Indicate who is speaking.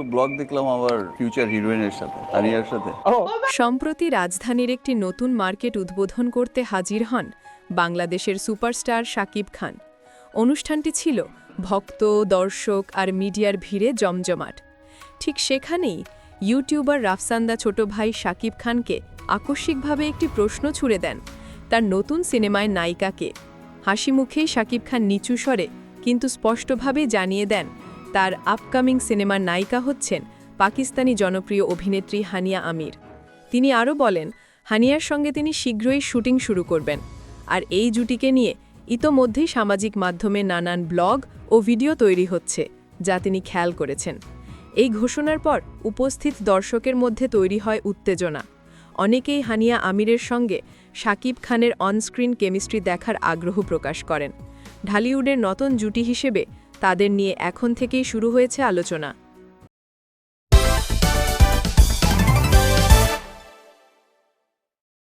Speaker 1: অনেকগুলো ব্লগ দেখলাম আবার ফিউচার হিরোইনের সাথে আরিয়ার সাথে।
Speaker 2: সম্প্রতি রাজধানীর একটি নতুন মার্কেট উদ্বোধন করতে হাজির হন বাংলাদেশের সুপারস্টার শাকিব খান। অনুষ্ঠানটি ছিল ভক্ত দর্শক আর মিডিয়ার ভিড়ে জমজমাট। ঠিক সেখানেই ইউটিউবার রাফসান্দা ছোট ভাই শাকিব খানকে আকস্মিকভাবে একটি প্রশ্ন ছুড়ে দেন তার নতুন সিনেমায় নায়িকাকে। হাসি মুখেই শাকিব খান নিচু স্বরে কিন্তু স্পষ্টভাবে জানিয়ে দেন তার আপকামিং সিনেমার নায়িকা হচ্ছেন পাকিস্তানি জনপ্রিয় অভিনেত্রী হানিয়া আমির। তিনি আরও বলেন, হানিয়ার সঙ্গে তিনি শীঘ্রই শুটিং শুরু করবেন। আর এই জুটিকে নিয়ে ইতোমধ্যেই সামাজিক মাধ্যমে নানান ব্লগ ও ভিডিও তৈরি হচ্ছে, যা তিনি খেয়াল করেছেন। এই ঘোষণার পর উপস্থিত দর্শকের মধ্যে তৈরি হয় উত্তেজনা। অনেকেই হানিয়া আমিরের সঙ্গে শাকিব খানের অনস্ক্রিন কেমিস্ট্রি দেখার আগ্রহ প্রকাশ করেন। ঢালিউডের নতুন জুটি হিসেবে তাদের নিয়ে এখন থেকেই শুরু হয়েছে আলোচনা।